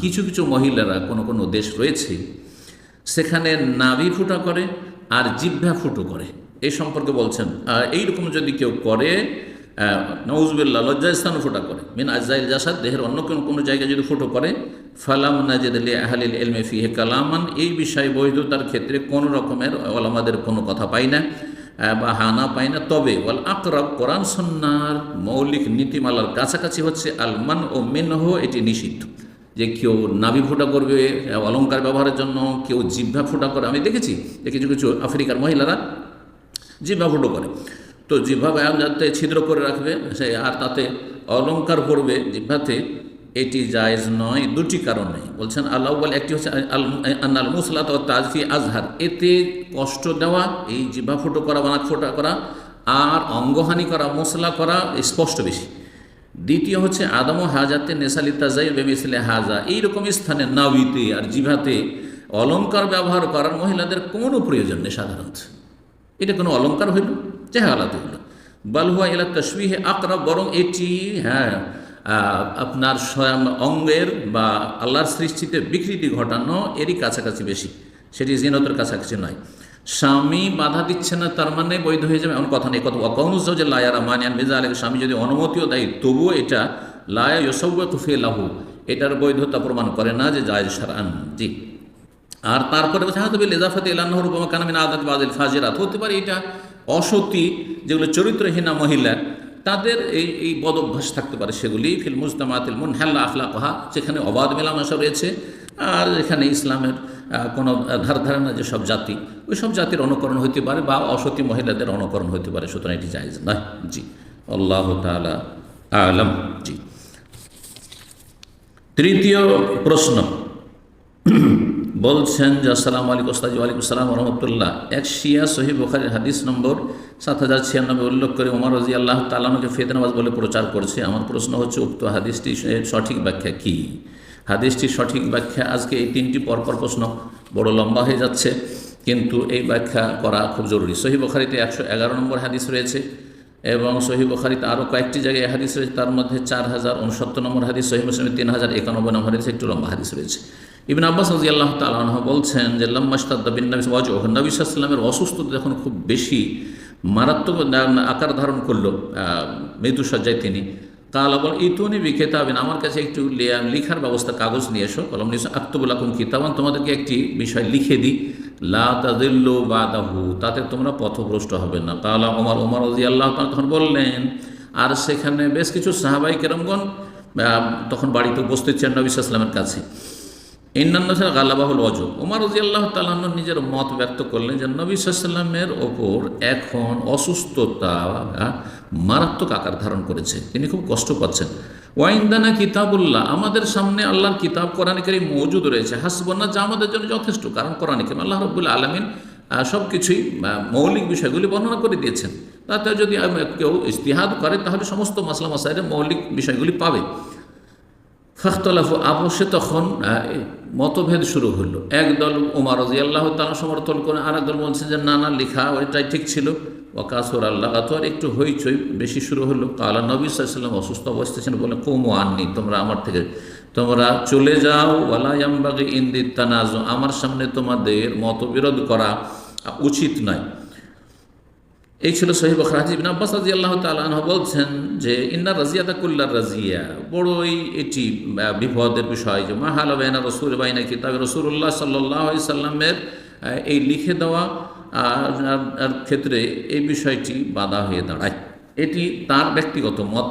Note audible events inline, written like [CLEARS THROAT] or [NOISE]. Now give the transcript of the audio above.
কিছু কিছু মহিলারা কোনো কোনো দেশ রয়েছে, সেখানে নাভি ফুটা করে আর জিভ্ভা ফুটো করে। এই সম্পর্কে বলছেন এইরকম যদি কেউ করে নওজবিল্লা লজ্জাস্থান ফুটা করে। মিন আজাইল জাসাদ, দেহের অন্য কোনো কোনো জায়গায় যদি ফুটো করে, ফালাম নাজেদ আলী আহলিল এলমে ফিহে কালামান, এই বিষয়ে বৈধতার ক্ষেত্রে কোনো রকমের ওলামাদের কোনো কথা পাই না বা হানা পাই না। তবে ওয়াল আকরব, কোরআন সন্ন্যার মৌলিক নীতিমালার কাছাকাছি হচ্ছে আলমান ও মিনহ, এটি নিষিদ্ধ। যে কেউ নাভি ফোঁটা করবে অলঙ্কার ব্যবহারের জন্য, কেউ জিভ্ভা ফোঁটা করে। আমি দেখেছি যে কিছু কিছু আফ্রিকার মহিলারা জিভ্ভা ফুটো করে। তো জিভ্ভা ব্যায়াম যাতে ছিদ্র করে রাখবে, সে আর তাতে অলঙ্কার পড়বে জিভ্ভাতে এটি জায়েজ নয়, দুটি কারণে বলছেন, আল্লাহ বলে, একটি হচ্ছে আন্নাল মুসলাত ও তাজফি আজহার। এতে কষ্ট দেওয়া, এই জিভ্ভা ফুটো করা বানাক ফোটা করা, আর অঙ্গহানি করা, মশলা করা, স্পষ্ট বেশি। দ্বিতীয় হচ্ছে আদম হাজাতে নেশালি তাজাই বেমিসলে হাজা। এইরকম স্থানে নাবিতে আর জিভাতে অলঙ্কার ব্যবহার করার মহিলাদের কোনো প্রয়োজন নেই সাধারণত। এটা কোনো অলঙ্কার হইল চেহালাতে হইল। বালহুয়া এলা তসবিহে আকরা বরং এটি হ্যাঁ আপনার স্বয়ং অঙ্গের বা আল্লাহর সৃষ্টিতে বিকৃতি ঘটানো এরই কাছাকাছি বেশি। সেটি জিনতের কাছাকাছি নয়। স্বামী বাধা দিচ্ছে না, তার মানে বৈধ হয়ে যাবে, এমন কথা নেই। কত অকৌনুস যে লায়ারা মানিয়ান মেজা আলেক স্বামী যদি অনুমতিও দেয়, তবুও এটা লায়া ইসব্য তুফে লাহু, এটার বৈধতা প্রমাণ করে না যে জায়জ সারান জি। আর তারপরে বলছে হ্যাঁ তবে লেজাফাতে এলান্নহর উপমা কানামিন আদাত বাদিল ফাজিরাত হতে পারে এটা অসতী, যেগুলো চরিত্রহীনা মহিলা, তাদের এই এই বদ অভ্যাস থাকতে পারে সেগুলি, ফিল মুজতামাতিল মুন হ্যাল্লা আখলা কহা সেখানে অবাধ মেলামেশা রয়েছে। আর এখানে ইসলামের কোনো ধার ধারণা যেসব জাতি, ওই সব জাতির অনুকরণ হতে পারে বা অসতী মহিলাদের অনুকরণ হতে পারে, সুতরাং এটি জায়জ নয়। জি। আল্লাহ আলম। জি। তৃতীয় প্রশ্ন। [CLEARS THROAT] বলছেন যে, আসসালামু আলাইকুম ওস্তাজি ওয়ালাইকুম আসসালাম রহমতুল্লাহ। এক শিয়া সহি বুখারির হাদিস নম্বর সাত হাজার ছিয়ানব্বই উল্লেখ করে ওমর রাজি আল্লাহ তালানুকে ফেতনাবাজ বলে প্রচার করছে। আমার প্রশ্ন হচ্ছে, উক্ত হাদিসটি সঠিক ব্যাখ্যা কি? হাদিসটির সঠিক ব্যাখ্যা আজকে এই তিনটি পরপর প্রশ্ন বড় লম্বা হয়ে যাচ্ছে, কিন্তু এই ব্যাখ্যা করা খুব জরুরি। সহি বুখারিতে একশো এগারো নম্বর হাদিস রয়েছে এবং সহি বখারিতে আরও কয়েকটি জায়গায় হাদিস রয়েছে, তার মধ্যে চার হাজার উনসত্তর নম্বর হাদিস, সহি মুসলিমে তিন হাজার একানব্বই নম্বর হাদিস একটু লম্বা হাদিস রয়েছে। ইবিন আব্বাস রাজি আল্লাহ তালাহ বলছেন যে লম্মাস্তাদ্দিন নবী ওয়াজ নবী সাল্লামের অসুস্থতা যখন খুব বেশি মারাত্মক আকার ধারণ করল মৃত্যুসজ্জায় তিনি কালা বল, ইতুনি বিকেতাবিন আমার কাছে একটু লিখার ব্যবস্থা, কাগজ নিয়ে এসো। কলম নিয়ে এসো আক্তবুল আকুম কিতাবান, তোমাদেরকে একটি বিষয় লিখে দিই। লা তাদিল্লু বাদাহু, তাতে তোমরা পথভ্রষ্ট হবে না। কালা ওমর ওমর রাজি আল্লাহ তখন বললেন, আর সেখানে বেশ কিছু সাহাবাই কেরমগণ তখন বাড়িতে উপস্থিত ছিলেন নবী সাল্লামের কাছে। ইন্নান্ন গালাবাহুল অজ উমার রাজি আল্লাহ তালাহ নিজের মত ব্যক্ত করলেন যে, নবী সাল্লামের ওপর এখন অসুস্থতা মারাত্মক আকার ধারণ করেছে। তিনি খুব কষ্ট পাচ্ছেন। ওয়াইন্দানা কিতাবুল্লাহ, আমাদের সামনে আল্লাহর কিতাব, কোরআন মজুদ রয়েছে। হাসবন্না যা আমাদের জন্য যথেষ্ট। কারণ কোরআন আল্লাহ রব্বুল আলমিন সব কিছুই মৌলিক বিষয়গুলি বর্ণনা করে দিয়েছেন। তাতে যদি কেউ ইস্তিহাদ করে, তাহলে সমস্ত মাসলা মাসাইলের মৌলিক বিষয়গুলি পাবে। ফাখতলাফু আপসে তখন মতভেদ শুরু হলো। একদল ওমার রাজি আল্লাহ তারা সমর্থন করে আর একদল বলছেন যে, না না, লেখা, ওইটাই ঠিক ছিল। ওয়াকাসর আল্লাহ, তো আর একটু হইচই বেশি শুরু হলো। কালা নবী সাল্লাম অসুস্থ অবস্থা ছিল বলে কমো আননি, তোমরা আমার থেকে, তোমরা চলে যাও। ওয়ালায়ামবাগে ইন্দি তানাজ, আমার সামনে তোমাদের মতবিরোধ করা উচিত নয়। এই ছিল সহিব খাজিবিন আব্বাস রাজি আল্লাহ তালাহ বলছেন যে, ইন্না রাজিয়াতা কুল্লার রাজিয়া বড়ই এটি বিপদের বিষয় যে মাহাল বাইনা রসুল, বাইনা কিতাব রসুল্লাহ সাল্লাহ সাল্লামের এই লিখে দেওয়া আর ক্ষেত্রে এই বিষয়টি বাধা হয়ে দাঁড়ায়। এটি তার ব্যক্তিগত মত।